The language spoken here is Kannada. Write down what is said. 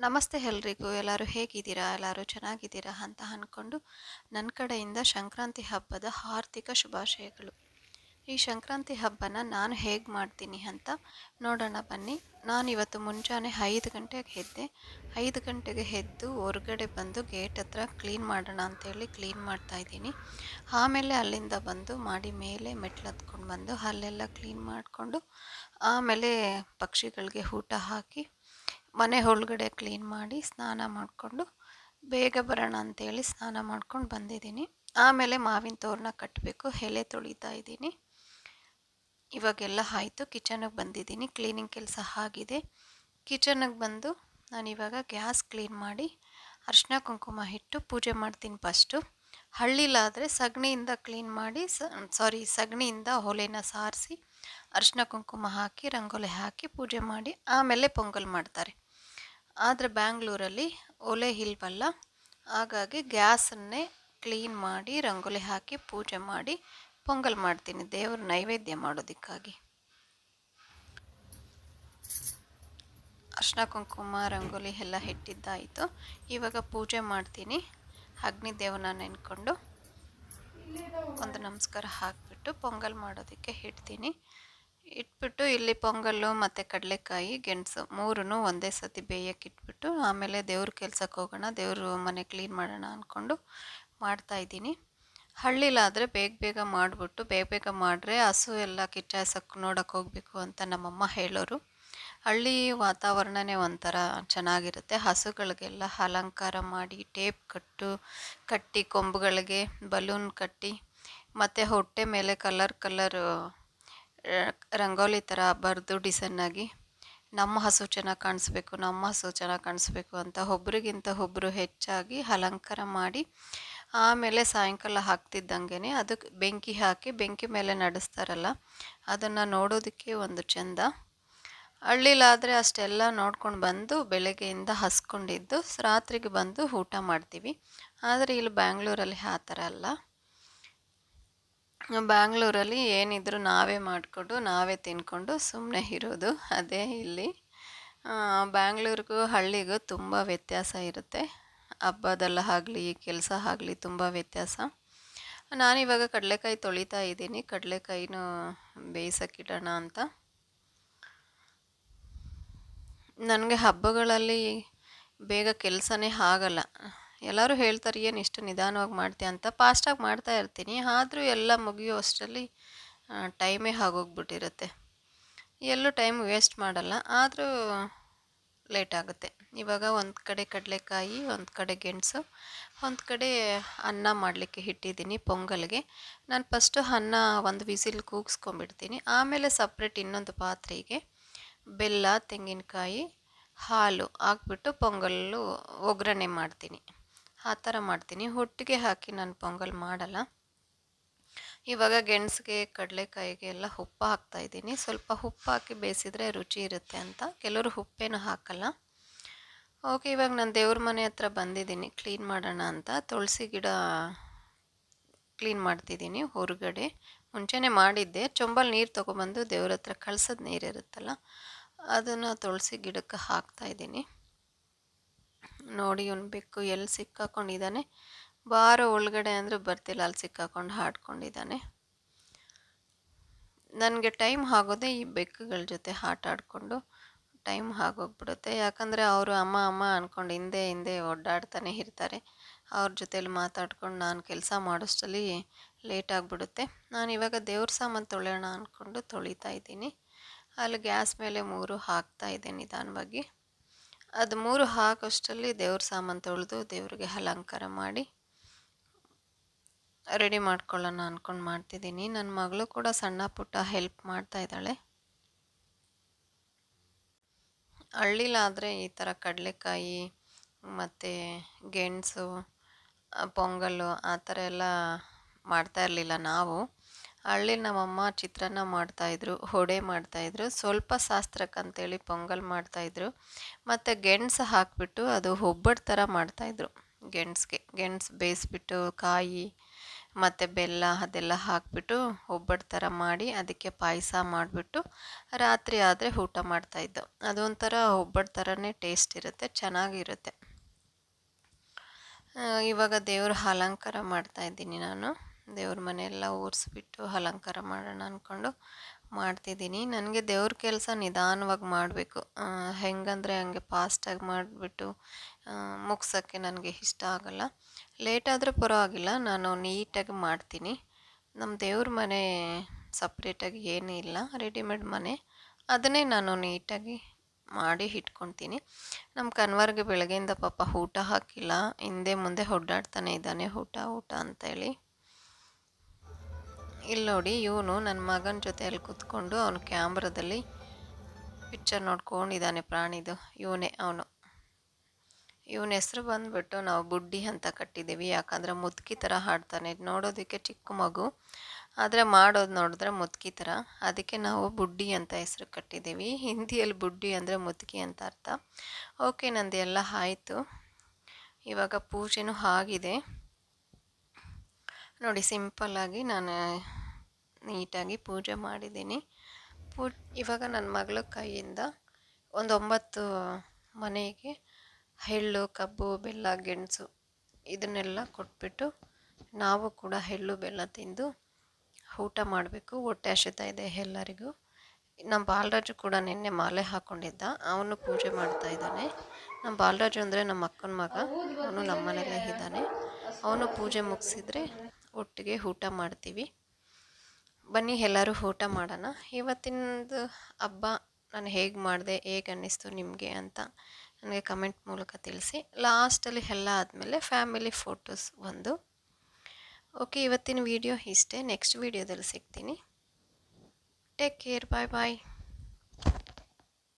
ನಮಸ್ತೆ ಎಲ್ರಿಗೂ. ಎಲ್ಲರೂ ಹೇಗಿದ್ದೀರಾ? ಎಲ್ಲರೂ ಚೆನ್ನಾಗಿದ್ದೀರಾ ಅಂತ ಅಂದ್ಕೊಂಡು ನನ್ನ ಕಡೆಯಿಂದ ಸಂಕ್ರಾಂತಿ ಹಬ್ಬದ ಆರ್ಥಿಕ ಶುಭಾಶಯಗಳು. ಈ ಸಂಕ್ರಾಂತಿ ಹಬ್ಬನ ನಾನು ಹೇಗೆ ಮಾಡ್ತೀನಿ ಅಂತ ನೋಡೋಣ ಬನ್ನಿ. ನಾನು ಇವತ್ತು ಮುಂಜಾನೆ ಐದು ಗಂಟೆಗೆ ಎದ್ದೆ. ಐದು ಗಂಟೆಗೆ ಎದ್ದು ಹೊರಗಡೆ ಬಂದು ಗೇಟ್ ಹತ್ರ ಕ್ಲೀನ್ ಮಾಡೋಣ ಅಂತೇಳಿ ಕ್ಲೀನ್ ಮಾಡ್ತಾಯಿದ್ದೀನಿ ಆಮೇಲೆ ಅಲ್ಲಿಂದ ಬಂದು ಮಾಡಿ ಮೇಲೆ ಮೆಟ್ಲು ಹತ್ಕೊಂಡು ಬಂದು ಅಲ್ಲೆಲ್ಲ ಕ್ಲೀನ್ ಮಾಡಿಕೊಂಡು ಆಮೇಲೆ ಪಕ್ಷಿಗಳಿಗೆ ಊಟ ಹಾಕಿ ಮನೆ ಒಳಗಡೆ ಕ್ಲೀನ್ ಮಾಡಿ ಸ್ನಾನ ಮಾಡಿಕೊಂಡು ಬೇಗ ಬರೋಣ ಅಂತೇಳಿ ಸ್ನಾನ ಮಾಡ್ಕೊಂಡು ಬಂದಿದ್ದೀನಿ. ಆಮೇಲೆ ಮಾವಿನ ತೋರಣ ಕಟ್ಟಬೇಕು ಎಲೆ ತೊಳಿತಾ ಇದ್ದೀನಿ. ಇವಾಗೆಲ್ಲ ಆಯಿತು ಕಿಚನಿಗೆ ಬಂದಿದ್ದೀನಿ. ಕ್ಲೀನಿಂಗ್ ಕೆಲಸ ಆಗಿದೆ. ಕಿಚನಿಗೆ ಬಂದು ನಾನಿವಾಗ ಗ್ಯಾಸ್ ಕ್ಲೀನ್ ಮಾಡಿ ಅರ್ಶಿನ ಕುಂಕುಮ ಇಟ್ಟು ಪೂಜೆ ಮಾಡ್ತೀನಿ ಫಸ್ಟು ಹಳ್ಳಿಲಾದರೆ ಸಗಣಿಯಿಂದ ಕ್ಲೀನ್ ಮಾಡಿ ಸಾರಿ ಸಗಣಿಯಿಂದ ಒಲೆನ ಸಾರಿಸಿ ಅರ್ಶಿನ ಕುಂಕುಮ ಹಾಕಿ, ರಂಗೋಲಿ ಹಾಕಿ ಪೂಜೆ ಮಾಡಿ ಆಮೇಲೆ ಪೊಂಗಲ್ ಮಾಡ್ತಾರೆ. ಆದರೆ ಬ್ಯಾಂಗ್ಳೂರಲ್ಲಿ ಒಲೆ ಇಲ್ವಲ್ಲ ಹಾಗಾಗಿ ಗ್ಯಾಸನ್ನೇ ಕ್ಲೀನ್ ಮಾಡಿ, ರಂಗೋಲಿ ಹಾಕಿ ಪೂಜೆ ಮಾಡಿ ಪೊಂಗಲ್ ಮಾಡ್ತೀನಿ ದೇವ್ರ ನೈವೇದ್ಯ ಮಾಡೋದಕ್ಕಾಗಿ. ಅರ್ಶಿನ ಕುಂಕುಮ, ರಂಗೋಲಿ ಎಲ್ಲ ಇಟ್ಟಿದ್ದಾಯಿತು ಇವಾಗ ಪೂಜೆ ಮಾಡ್ತೀನಿ. ಅಗ್ನಿ ದೇವನ ನೆನ್ಕೊಂಡು ಒಂದು ನಮಸ್ಕಾರ ಹಾಕಿಬಿಟ್ಟು ಪೊಂಗಲ್ ಮಾಡೋದಕ್ಕೆ ಇಡ್ತೀನಿ. ಇಟ್ಬಿಟ್ಟು ಇಲ್ಲಿ ಪೊಂಗಲ್ಲು ಮತ್ತು ಕಡಲೆಕಾಯಿ, ಗೆಣಸು ಮೂರೂ ಒಂದೇ ಸತಿ ಬೇಯಕ್ಕೆ ಇಟ್ಬಿಟ್ಟು ಆಮೇಲೆ ದೇವ್ರ ಕೆಲ್ಸಕ್ಕೆ ಹೋಗೋಣ, ದೇವರು ಮನೆ ಕ್ಲೀನ್ ಮಾಡೋಣ ಅಂದ್ಕೊಂಡು ಮಾಡ್ತಾಯಿದ್ದೀನಿ ಹಳ್ಳಿಲಾದರೆ ಬೇಗ ಬೇಗ ಮಾಡಿಬಿಟ್ಟು, ಬೇಗ ಬೇಗ ಮಾಡಿದ್ರೆ ಹಸು ಎಲ್ಲ ಕಿಚ್ಚಾಯ್ಸಕ್ಕೆ ನೋಡೋಕೆ ಹೋಗಬೇಕು ಅಂತ ನಮ್ಮಮ್ಮ ಹೇಳೋರು. ಹಳ್ಳಿ ವಾತಾವರಣನೇ ಒಂಥರ ಚೆನ್ನಾಗಿರುತ್ತೆ. ಹಸುಗಳಿಗೆಲ್ಲ ಅಲಂಕಾರ ಮಾಡಿ, ಟೇಪ್ ಕಟ್ಟು, ಕಟ್ಟಿ, ಕೊಂಬುಗಳಿಗೆ ಬಲೂನ್ ಕಟ್ಟಿ, ಮತ್ತು ಹೊಟ್ಟೆ ಮೇಲೆ ಕಲರ್ ಕಲರ್ ರಂಗೋಲಿ ಥರ ಬರೆದು ಡಿಸೈನಾಗಿ ನಮ್ಮ ಹಸು ಚೆನ್ನಾಗಿ ಕಾಣಿಸ್ಬೇಕು, ನಮ್ಮ ಹಸು ಚೆನ್ನಾಗಿ ಕಾಣಿಸ್ಬೇಕು ಅಂತ ಒಬ್ರಿಗಿಂತ ಒಬ್ಬರು ಹೆಚ್ಚಾಗಿ ಅಲಂಕಾರ ಮಾಡಿ ಆಮೇಲೆ ಸಾಯಂಕಾಲ ಹಾಕ್ತಿದ್ದಂಗೆ ಅದಕ್ಕೆ ಬೆಂಕಿ ಹಾಕಿ ಬೆಂಕಿ ಮೇಲೆ ನಡೆಸ್ತಾರಲ್ಲ, ಅದನ್ನು ನೋಡೋದಕ್ಕೆ ಒಂದು ಚೆಂದ. ಹಳ್ಳಿಲಾದರೆ ಅಷ್ಟೆಲ್ಲ ನೋಡ್ಕೊಂಡು ಬಂದು ಬೆಳಗ್ಗೆಯಿಂದ ಹಸ್ಕೊಂಡಿದ್ದು, ರಾತ್ರಿಗೆ ಬಂದು ಊಟ ಮಾಡ್ತೀವಿ. ಆದರೆ ಇಲ್ಲಿ ಬ್ಯಾಂಗ್ಳೂರಲ್ಲಿ ಆ ಥರ ಅಲ್ಲ. ಬ್ಯಾಂಗ್ಳೂರಲ್ಲಿ ಏನಿದ್ರು ನಾವೇ ಮಾಡಿಕೊಂಡು, ನಾವೇ ತಿನ್ಕೊಂಡು ಸುಮ್ಮನೆ ಇರೋದು ಅದೇ ಇಲ್ಲಿ. ಬ್ಯಾಂಗ್ಳೂರಿಗೂ ಹಳ್ಳಿಗೂ ತುಂಬ ವ್ಯತ್ಯಾಸ ಇರುತ್ತೆ. ಹಬ್ಬದಲ್ಲ ಆಗಲಿ ಕೆಲಸ ಆಗಲಿ ತುಂಬ ವ್ಯತ್ಯಾಸ. ನಾನಿವಾಗ ಕಡಲೆಕಾಯಿ ತೊಳಿತಾ ಇದ್ದೀನಿ. ಕಡಲೆಕಾಯಿನೂ ಬೇಯಿಸೋಕ್ಕಿಡೋಣ ಅಂತ. ನನಗೆ ಹಬ್ಬಗಳಲ್ಲಿ ಬೇಗ ಕೆಲಸನೇ ಆಗಲ್ಲ. ಎಲ್ಲರೂ ಹೇಳ್ತಾರೆ, ಏನು ಇಷ್ಟು ನಿಧಾನವಾಗಿ ಮಾಡ್ತೀಯ? ಅಂತ ಫಾಸ್ಟಾಗಿ ಮಾಡ್ತಾ ಇರ್ತೀನಿ. ಆದರೂ ಎಲ್ಲ ಮುಗಿಯೋ ಅಷ್ಟರಲ್ಲಿ ಟೈಮೇ ಆಗೋಗ್ಬಿಟ್ಟಿರುತ್ತೆ. ಎಲ್ಲೂ ಟೈಮ್ ವೇಸ್ಟ್ ಮಾಡಲ್ಲ, ಆದರೂ ಲೇಟ್ ಆಗುತ್ತೆ. ಇವಾಗ ಒಂದು ಕಡೆ ಕಡಲೆಕಾಯಿ, ಒಂದು ಕಡೆ ಗೆಣಸು, ಒಂದು ಕಡೆ ಅನ್ನ ಮಾಡಲಿಕ್ಕೆ ಇಟ್ಟಿದ್ದೀನಿ ಪೊಂಗಲ್ಗೆ. ನಾನು ಫಸ್ಟು ಅನ್ನ ಒಂದು ವಿಸಿಲ್ ಕೂಗಿಸ್ಕೊಂಬಿಡ್ತೀನಿ ಆಮೇಲೆ ಸಪ್ರೇಟ್ ಇನ್ನೊಂದು ಪಾತ್ರೆಗೆ ಬೆಲ್ಲ, ತೆಂಗಿನಕಾಯಿ, ಹಾಲು ಹಾಕ್ಬಿಟ್ಟು ಪೊಂಗಲ್ಲು ಒಗ್ಗರಣೆ ಮಾಡ್ತೀನಿ. ಆ ಥರ ಮಾಡ್ತೀನಿ. ಒಟ್ಟಿಗೆ ಹಾಕಿ ನಾನು ಪೊಂಗಲ್ ಮಾಡಲ್ಲ. ಇವಾಗ ಗೆಣಸಿಗೆ, ಕಡಲೆಕಾಯಿಗೆ ಎಲ್ಲ ಉಪ್ಪು ಹಾಕ್ತಾಯಿದ್ದೀನಿ ಸ್ವಲ್ಪ ಉಪ್ಪು ಹಾಕಿ ಬೇಯಿಸಿದ್ರೆ ರುಚಿ ಇರುತ್ತೆ ಅಂತ. ಕೆಲವರು ಉಪ್ಪೇನು ಹಾಕಲ್ಲ. ಓಕೆ, ಇವಾಗ ನಾನು ದೇವ್ರ ಮನೆ ಹತ್ರ ಬಂದಿದ್ದೀನಿ. ಕ್ಲೀನ್ ಮಾಡೋಣ ಅಂತ. ತುಳಸಿ ಗಿಡ ಕ್ಲೀನ್ ಮಾಡ್ತಿದ್ದೀನಿ ಹೊರಗಡೆ. ಮುಂಚೆನೇ ಮಾಡಿದ್ದೆ. ಚೊಂಬಲ್ ನೀರು ತೊಗೊಬಂದು ದೇವ್ರ ಹತ್ರ ಕಳ್ಸೋದು ನೀರು ಇರುತ್ತಲ್ಲ ಅದನ್ನು ತುಳಸಿ ಗಿಡಕ್ಕೆ ಹಾಕ್ತಾಯಿದ್ದೀನಿ ನೋಡಿ ಇವನು ಬೆಕ್ಕು ಎಲ್ಲಿ ಸಿಕ್ಕಾಕೊಂಡಿದ್ದಾನೆ. ಬಾರ ಒಳಗಡೆ ಅಂದರೆ ಬರ್ತಿಲ್ಲ, ಅಲ್ಲಿ ಸಿಕ್ಕಾಕೊಂಡು ಹಾಡ್ಕೊಂಡಿದ್ದಾನೆ. ನನಗೆ ಟೈಮ್ ಆಗೋದೇ ಈ ಬೆಕ್ಕುಗಳ ಜೊತೆ ಆಟ ಆಡಿಕೊಂಡು ಟೈಮ್ ಆಗೋಗ್ಬಿಡುತ್ತೆ. ಯಾಕಂದರೆ ಅವರು ಅಮ್ಮ ಅಮ್ಮ ಅಂದ್ಕೊಂಡು ಹಿಂದೆ ಹಿಂದೆ ಒಡ್ಡಾಡ್ತಾನೆ ಇರ್ತಾರೆ. ಅವ್ರ ಜೊತೇಲಿ ಮಾತಾಡ್ಕೊಂಡು ನಾನು ಕೆಲಸ ಮಾಡೋಷ್ಟರಲ್ಲಿ ಲೇಟ್ ಆಗಿಬಿಡುತ್ತೆ. ನಾನು ಇವಾಗ ದೇವ್ರ ಸಾಮಾನು ತೊಳೆಯೋಣ ಅಂದ್ಕೊಂಡು ತೊಳಿತಾ ಇದ್ದೀನಿ. ಅಲ್ಲಿ ಗ್ಯಾಸ್ ಮೇಲೆ ಮೂರು ಹಾಕ್ತಾ ಇದೆ ನಿಧಾನವಾಗಿ. ಅದು ಮೂರು ಹಾಕೋಷ್ಟರಲ್ಲಿ ದೇವ್ರ ಸಾಮಾನು ತೊಳೆದು ದೇವ್ರಿಗೆ ಅಲಂಕಾರ ಮಾಡಿ, ರೆಡಿ ಮಾಡ್ಕೊಳ್ಳೋಣ ಅಂದ್ಕೊಂಡು ಮಾಡ್ತಿದ್ದೀನಿ. ನನ್ನ ಮಗಳು ಕೂಡ ಸಣ್ಣ ಪುಟ್ಟ ಹೆಲ್ಪ್ ಮಾಡ್ತಾ ಇದ್ದಾಳೆ. ಹಳ್ಳಿಲಾದರೆ ಈ ಥರ ಕಡಲೆಕಾಯಿ ಮತ್ತು ಗೆಣಸು ಪೊಂಗಲ್ಲು ಆ ಥರ ಎಲ್ಲ ಮಾಡ್ತಾ ಇರಲಿಲ್ಲ ನಾವು. ಹಳ್ಳಿ ನಮ್ಮಮ್ಮ ಚಿತ್ರಾನ್ನ ಮಾಡ್ತಾಯಿದ್ರು ಹೊಡೆ ಮಾಡ್ತಾಯಿದ್ರು, ಸ್ವಲ್ಪ ಶಾಸ್ತ್ರಕ್ಕಂತೇಳಿ ಪೊಂಗಲ್ ಮಾಡ್ತಾಯಿದ್ರು, ಮತ್ತು ಗೆಣಸು ಹಾಕಿಬಿಟ್ಟು ಅದು ಒಬ್ಬಟ್ಟು ಥರ ಮಾಡ್ತಾಯಿದ್ರು ಗೆಣಸಿಗೆ. ಗೆಣಸು ಬೇಯಿಸ್ಬಿಟ್ಟು ಕಾಯಿ, ಮತ್ತು ಬೆಲ್ಲ ಅದೆಲ್ಲ ಹಾಕಿಬಿಟ್ಟು ಒಬ್ಬಟ್ಟು ಥರ ಮಾಡಿ ಅದಕ್ಕೆ ಪಾಯಸ ಮಾಡಿಬಿಟ್ಟು ರಾತ್ರಿ ಆದರೆ ಊಟ ಮಾಡ್ತಾಯಿದ್ದೋ. ಅದೊಂಥರ ಒಬ್ಬಟ್ಟು ಥರನೇ ಟೇಸ್ಟ್ ಇರುತ್ತೆ, ಚೆನ್ನಾಗಿರುತ್ತೆ. ಇವಾಗ ದೇವ್ರ ಅಲಂಕಾರ ಮಾಡ್ತಾಯಿದ್ದೀನಿ ನಾನು. ದೇವ್ರ ಮನೆಯೆಲ್ಲ ಊರಿಸ್ಬಿಟ್ಟು ಅಲಂಕಾರ ಮಾಡೋಣ ಅಂದ್ಕೊಂಡು ಮಾಡ್ತಿದ್ದೀನಿ. ನನಗೆ ದೇವ್ರ ಕೆಲಸ ನಿಧಾನವಾಗಿ ಮಾಡಬೇಕು. ಹೆಂಗಂದರೆ ಹಂಗೆ ಫಾಸ್ಟಾಗಿ ಮಾಡಿಬಿಟ್ಟು ಮುಗ್ಸೋಕ್ಕೆ ನನಗೆ ಇಷ್ಟ ಆಗಲ್ಲ. ಲೇಟಾದರೂ ಪರವಾಗಿಲ್ಲ, ನಾನು ನೀಟಾಗಿ ಮಾಡ್ತೀನಿ. ನಮ್ಮ ದೇವ್ರ ಮನೆ ಸಪ್ರೇಟಾಗಿ ಏನೂ ಇಲ್ಲ ರೆಡಿಮೇಡ್ ಮನೆ. ಅದನ್ನೇ ನಾನು ನೀಟಾಗಿ ಮಾಡಿ ಇಟ್ಕೊತೀನಿ ನಮ್ಮ ಕನ್ವರ್ಗೆ ಬೆಳಗ್ಗೆಯಿಂದ ಪಾಪ ಊಟ ಹಾಕಿಲ್ಲ, ಹಿಂದೆ ಮುಂದೆ ಒಡ್ಡಾಡ್ತಾನೆ ಇದ್ದಾನೆ ಊಟ ಊಟ ಅಂತೇಳಿ ಇಲ್ಲಿ ನೋಡಿ, ಇವನು ನನ್ನ ಮಗನ ಜೊತೆಯಲ್ಲಿ ಕೂತ್ಕೊಂಡು ಅವನ ಕ್ಯಾಮ್ರಾದಲ್ಲಿ ಪಿಕ್ಚರ್ ನೋಡ್ಕೊಂಡಿದ್ದಾನೆ ಪ್ರಾಣಿದು. ಇವನೇ ಅವನು. ಇವನ ಹೆಸರು ಬಂದ್ಬಿಟ್ಟು ನಾವು ಬುಡ್ಡಿ ಅಂತ ಕಟ್ಟಿದ್ದೀವಿ ಯಾಕಂದರೆ ಮುದುಕಿ ಥರ ಹಾಡ್ತಾನೆ. ನೋಡೋದಕ್ಕೆ ಚಿಕ್ಕ ಮಗು, ಆದರೆ ಮಾಡೋದು ನೋಡಿದ್ರೆ ಮುದುಕಿ ಥರ ಅದಕ್ಕೆ ನಾವು ಬುಡ್ಡಿ ಅಂತ ಹೆಸರು ಕಟ್ಟಿದ್ದೀವಿ ಹಿಂದಿಯಲ್ಲಿ ಬುಡ್ಡಿ ಅಂದರೆ ಮುದುಕಿ ಅಂತ ಅರ್ಥ. ಓಕೆ ನಂದು ಎಲ್ಲ ಆಯಿತು. ಇವಾಗ ಪೂಜೆನೂ ಆಗಿದೆ. ನೋಡಿ ಸಿಂಪಲ್ಲಾಗಿ ನಾನು ನೀಟಾಗಿ ಪೂಜೆ ಮಾಡಿದ್ದೀನಿ. ಪೂ, ಇವಾಗ ನನ್ನ ಮಗಳ ಕೈಯಿಂದ ಒಂದು ಒಂಬತ್ತು ಮನೆಗೆ ಎಳ್ಳು, ಕಬ್ಬು, ಬೆಲ್ಲ, ಗೆಣಸು ಇದನ್ನೆಲ್ಲ ಕೊಟ್ಬಿಟ್ಟು ನಾವು ಕೂಡ ಎಳ್ಳು, ಬೆಲ್ಲ ತಿಂದು ಊಟ ಮಾಡಬೇಕು. ಹೊಟ್ಟೆ ಹಸಿತಾ ಇದೆ ಎಲ್ಲರಿಗೂ. ನಮ್ಮ ಬಾಲರಾಜು ಕೂಡ ನಿನ್ನೆ ಮಾಲೆ ಹಾಕ್ಕೊಂಡಿದ್ದ ಅವನು ಪೂಜೆ ಮಾಡ್ತಾ ಇದ್ದಾನೆ. ನಮ್ಮ ಬಾಲರಾಜು ಅಂದರೆ ನಮ್ಮ ಅಕ್ಕನ ಮಗ. ಅವನು ನಮ್ಮ ಮನೆಯಲ್ಲೇ ಇದ್ದಾನೆ. ಅವನು ಪೂಜೆ ಮುಗಿಸಿದ್ರೆ ಒಟ್ಟಿಗೆ ಊಟ ಮಾಡ್ತೀವಿ. ಬನ್ನಿ ಎಲ್ಲರೂ ಊಟ ಮಾಡೋಣ. ಇವತ್ತಿನದು ಹಬ್ಬ ನಾನು ಹೇಗೆ ಮಾಡಿದೆ, ಹೇಗೆ ಅನ್ನಿಸ್ತು ನಿಮಗೆ ಅಂತ ನನಗೆ ಕಮೆಂಟ್ ಮೂಲಕ ತಿಳಿಸಿ. ಲಾಸ್ಟಲ್ಲಿ ಎಲ್ಲ ಆದಮೇಲೆ ಫ್ಯಾಮಿಲಿ ಫೋಟೋಸ್ ಒಂದು. ಓಕೆ ಇವತ್ತಿನ ವಿಡಿಯೋ ಇಷ್ಟೇ. ನೆಕ್ಸ್ಟ್ ವಿಡಿಯೋದಲ್ಲಿ ಸಿಗ್ತೀನಿ. ಟೇಕ್ ಕೇರ್ ಬಾಯ್ ಬಾಯ್